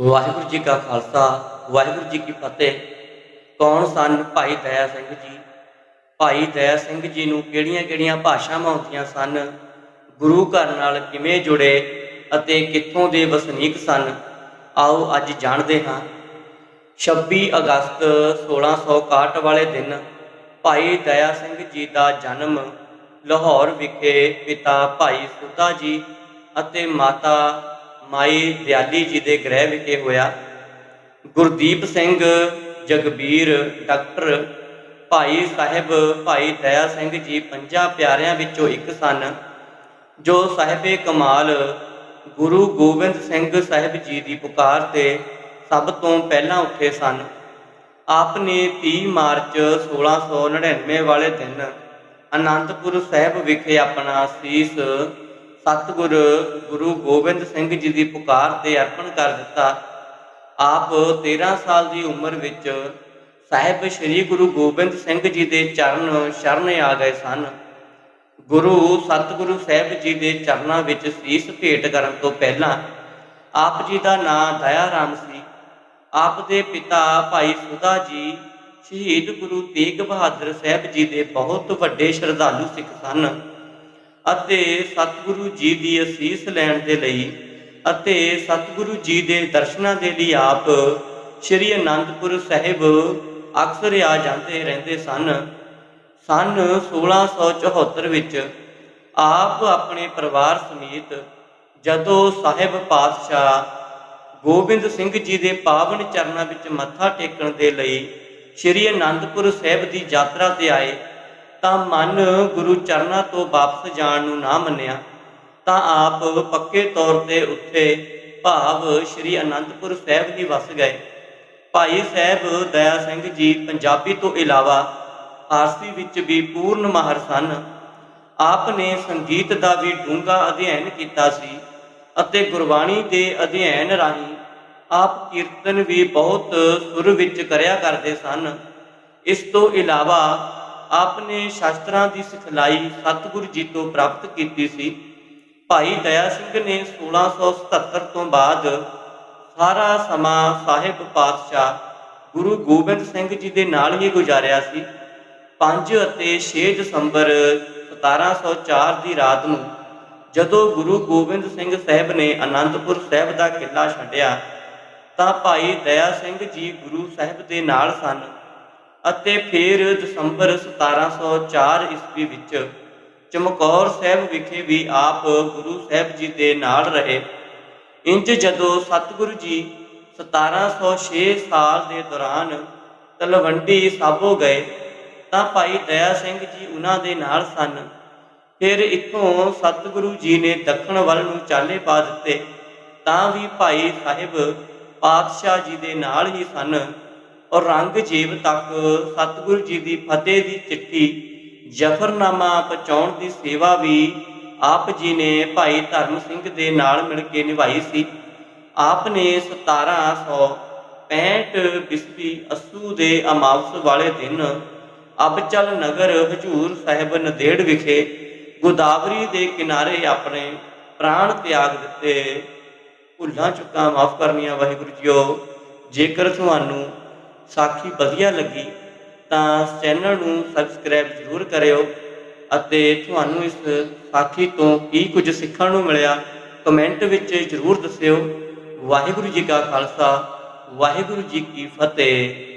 ਵਾਹਿਗੁਰੂ ਜੀ ਕਾ ਖਾਲਸਾ, ਵਾਹਿਗੁਰੂ ਜੀ ਕੀ ਫਤਿਹ। ਕੌਣ ਸਨ ਭਾਈ ਦਇਆ ਸਿੰਘ ਜੀ? ਭਾਈ ਦਇਆ ਸਿੰਘ ਜੀ ਨੂੰ ਕਿਹੜੀਆਂ-ਕਿਹੜੀਆਂ ਭਾਸ਼ਾਵਾਂ ਆਉਂਦੀਆਂ ਸਨ? ਗੁਰੂ ਘਰ ਨਾਲ ਕਿਵੇਂ ਜੁੜੇ ਅਤੇ ਕਿੱਥੋਂ ਦੇ ਵਸਨੀਕ ਸਨ? ਆਓ ਅੱਜ ਜਾਣਦੇ ਹਾਂ। 26 ਅਗਸਤ 1661 ਵਾਲੇ ਦਿਨ ਭਾਈ ਦਇਆ ਸਿੰਘ ਜੀ ਦਾ ਜਨਮ ਲਾਹੌਰ ਵਿਖੇ ਪਿਤਾ ਭਾਈ ਸੁੱਧਾ ਜੀ ਅਤੇ ਮਾਤਾ ਮਾਈ ਦਿਆਲੀ ਜੀ ਦੇ ਗ੍ਰਹਿ ਵਿਖੇ ਹੋਇਆ। ਗੁਰਦੀਪ ਸਿੰਘ, ਜਗਬੀਰ, ਡਾਕਟਰ ਭਾਈ ਸਾਹਿਬ, ਭਾਈ ਦਇਆ ਸਿੰਘ ਜੀ ਪੰਜਾਂ ਪਿਆਰਿਆਂ ਵਿੱਚੋਂ ਇੱਕ ਸਨ, ਜੋ ਸਾਹਿਬੇ ਕਮਾਲ ਗੁਰੂ ਗੋਬਿੰਦ ਸਿੰਘ ਸਾਹਿਬ ਜੀ ਦੀ ਪੁਕਾਰ ਤੇ ਸਭ ਤੋਂ ਪਹਿਲਾਂ ਉੱਠੇ ਸਨ। ਆਪ ਨੇ 30 ਮਾਰਚ 1699 ਵਾਲੇ ਦਿਨ ਅਨੰਦਪੁਰ ਸਾਹਿਬ ਵਿਖੇ ਆਪਣਾ ਸੀਸ ਸਤਿਗੁਰ ਗੁਰੂ ਗੋਬਿੰਦ ਸਿੰਘ ਜੀ ਦੀ ਪੁਕਾਰ ਤੇ ਅਰਪਣ ਕਰ ਦਿੱਤਾ। ਆਪ 13 ਸਾਲ ਦੀ ਉਮਰ ਵਿੱਚ ਸਾਹਿਬ ਸ੍ਰੀ ਗੁਰੂ ਗੋਬਿੰਦ ਸਿੰਘ ਜੀ ਦੇ ਚਰਨ ਸ਼ਰਨ ਆ ਗਏ ਸਨ। ਗੁਰੂ ਸਤਿਗੁਰੂ ਸਾਹਿਬ ਜੀ ਦੇ ਚਰਨਾਂ ਵਿੱਚ ਸੀਸ ਭੇਟ ਕਰਨ ਤੋਂ ਪਹਿਲਾਂ ਆਪ ਜੀ ਦਾ ਨਾਂ ਦਇਆ ਰਾਮ ਸੀ। ਆਪ ਦੇ ਪਿਤਾ ਭਾਈ ਸੁਦਾ ਜੀ, ਸ਼ਹੀਦ ਗੁਰੂ ਤੇਗ ਬਹਾਦਰ ਸਾਹਿਬ ਜੀ ਦੇ ਬਹੁਤ ਵੱਡੇ ਸ਼ਰਧਾਲੂ ਸਿੱਖ ਸਨ। ਅਤੇ ਸਤਿਗੁਰੂ ਜੀ ਦੀ ਅਸੀਸ ਲੈਣ ਦੇ ਲਈ ਅਤੇ ਸਤਿਗੁਰੂ ਜੀ ਦੇ ਦਰਸ਼ਨਾਂ ਦੇ ਲਈ ਆਪ ਸ੍ਰੀ ਅਨੰਦਪੁਰ ਸਾਹਿਬ ਅਕਸਰ ਆ ਜਾਂਦੇ ਰਹਿੰਦੇ ਸਨ। ਸਨ 1674 ਵਿੱਚ ਆਪ ਆਪਣੇ ਪਰਿਵਾਰ ਸਮੇਤ ਜਦੋਂ ਸਾਹਿਬ ਪਾਤਸ਼ਾਹ ਗੋਬਿੰਦ ਸਿੰਘ ਜੀ ਦੇ ਪਾਵਨ ਚਰਨਾਂ ਵਿੱਚ ਮੱਥਾ ਟੇਕਣ ਦੇ ਲਈ ਸ੍ਰੀ ਅਨੰਦਪੁਰ ਸਾਹਿਬ ਦੀ ਯਾਤਰਾ ਤੇ ਆਏ ਤਾਂ ਮਨ ਗੁਰੂ ਚਰਨਾਂ ਤੋਂ ਵਾਪਸ ਜਾਣ ਨੂੰ ਨਾ ਮੰਨਿਆ, ਤਾਂ ਆਪ ਪੱਕੇ ਤੌਰ ਤੇ ਉੱਥੇ ਭਾਵ ਸ੍ਰੀ ਅਨੰਦਪੁਰ ਸਾਹਿਬ ਜੀ ਵਸ ਗਏ। ਭਾਈ ਸਾਹਿਬ ਦਇਆ ਸਿੰਘ ਜੀ ਪੰਜਾਬੀ ਤੋਂ ਇਲਾਵਾ ਆਰਸੀ ਵਿੱਚ ਵੀ ਪੂਰਨ ਮਾਹਰ ਸਨ। ਆਪ ਨੇ ਸੰਗੀਤ ਦਾ ਵੀ ਡੂੰਘਾ ਅਧਿਐਨ ਕੀਤਾ ਸੀ ਅਤੇ ਗੁਰਬਾਣੀ ਦੇ ਅਧਿਐਨ ਰਾਹੀਂ ਆਪ ਕੀਰਤਨ ਵੀ ਬਹੁਤ ਸੁਰ ਵਿੱਚ ਕਰਿਆ ਕਰਦੇ ਸਨ। ਇਸ ਤੋਂ ਇਲਾਵਾ ਆਪ ਨੇ ਸ਼ਾਸਤਰਾਂ ਦੀ ਸਿਖਲਾਈ ਸਤਿਗੁਰੂ ਜੀ ਤੋਂ ਪ੍ਰਾਪਤ ਕੀਤੀ ਸੀ। ਭਾਈ ਦਇਆ ਸਿੰਘ ਨੇ 1677 ਤੋਂ ਬਾਅਦ ਸਾਰਾ ਸਮਾਂ ਸਾਹਿਬ ਪਾਤਸ਼ਾਹ ਗੁਰੂ ਗੋਬਿੰਦ ਸਿੰਘ ਜੀ ਦੇ ਨਾਲ ਹੀ ਗੁਜ਼ਾਰਿਆ ਸੀ। 5 ਅਤੇ 6 ਦਸੰਬਰ 1704 ਦੀ ਰਾਤ ਨੂੰ ਜਦੋਂ ਗੁਰੂ ਗੋਬਿੰਦ ਸਿੰਘ ਸਾਹਿਬ ਨੇ ਅਨੰਦਪੁਰ ਸਾਹਿਬ ਦਾ ਕਿਲਾ ਛੱਡਿਆ, ਤਾਂ ਭਾਈ ਦਇਆ ਸਿੰਘ ਜੀ ਗੁਰੂ ਸਾਹਿਬ ਦੇ ਨਾਲ ਸਨ। ਅਤੇ ਫਿਰ ਦਸੰਬਰ 1704 ਈਸਵੀ ਵਿੱਚ ਚਮਕੌਰ ਸਾਹਿਬ ਵਿਖੇ ਵੀ ਆਪ ਗੁਰੂ ਸਾਹਿਬ ਜੀ ਦੇ ਨਾਲ ਰਹੇ। ਇੰਜ ਜਦੋਂ ਸਤਿਗੁਰੂ ਜੀ 1706 ਸਾਲ ਦੇ ਦੌਰਾਨ ਤਲਵੰਡੀ ਸਾਬੋ ਗਏ, ਤਾਂ ਭਾਈ ਦਇਆ ਸਿੰਘ ਜੀ ਉਹਨਾਂ ਦੇ ਨਾਲ ਸਨ। ਫਿਰ ਇੱਥੋਂ ਸਤਿਗੁਰੂ ਜੀ ਨੇ ਦੱਖਣ ਵੱਲ ਨੂੰ ਚਾਲੇ ਪਾ ਦਿੱਤੇ, ਤਾਂ ਵੀ ਭਾਈ ਸਾਹਿਬ ਪਾਤਸ਼ਾਹ ਜੀ ਦੇ ਨਾਲ ਹੀ ਸਨ। ਔਰ ਰੰਗਜੀਤ ਤੱਕ ਸਤਿਗੁਰੂ ਜੀ ਦੀ ਫਤਿਹ ਦੀ ਚਿੱਠੀ, ਜਫਰਨਾਮਾ ਪਹੁੰਚਾਉਣ ਦੀ ਸੇਵਾ ਵੀ ਆਪ ਜੀ ਨੇ ਭਾਈ ਧਰਮ ਸਿੰਘ ਦੇ ਨਾਲ ਮਿਲ ਕੇ ਨਿਭਾਈ ਸੀ। ਆਪ ਨੇ 1765 ਬਿਸਵੀ ਅਸੂ ਦੇ ਅਮਾਵਸ ਵਾਲੇ ਦਿਨ ਅਬਚਲ ਨਗਰ ਹਜੂਰ ਸਾਹਿਬ ਨਦੇੜ ਵਿਖੇ ਗੋਦਾਵਰੀ ਦੇ ਕਿਨਾਰੇ ਆਪਣੇ ਪ੍ਰਾਣ ਤਿਆਗ ਦਿੱਤੇ। ਭੁੱਲਾਂ ਚੁੱਕਾਂ ਮਾਫ ਕਰਨੀਆਂ ਵਾਹਿਗੁਰੂ ਜੀਓ, ਜੇਕਰ ਤੁਹਾਨੂੰ ਸਾਖੀ ਵਧੀਆ ਲੱਗੀ, ਤਾਂ ਚੈਨਲ ਨੂੰ ਸਬਸਕ੍ਰਾਈਬ ਜ਼ਰੂਰ ਕਰਿਓ ਅਤੇ ਤੁਹਾਨੂੰ ਇਸ ਸਾਖੀ ਤੋਂ ਕੀ ਕੁਝ ਸਿੱਖਣ ਨੂੰ ਮਿਲਿਆ ਕਮੈਂਟ ਵਿੱਚ ਜ਼ਰੂਰ ਦੱਸਿਓ। ਵਾਹਿਗੁਰੂ ਜੀ ਕਾ ਖਾਲਸਾ, ਵਾਹਿਗੁਰੂ ਜੀ ਕੀ ਫਤਿਹ।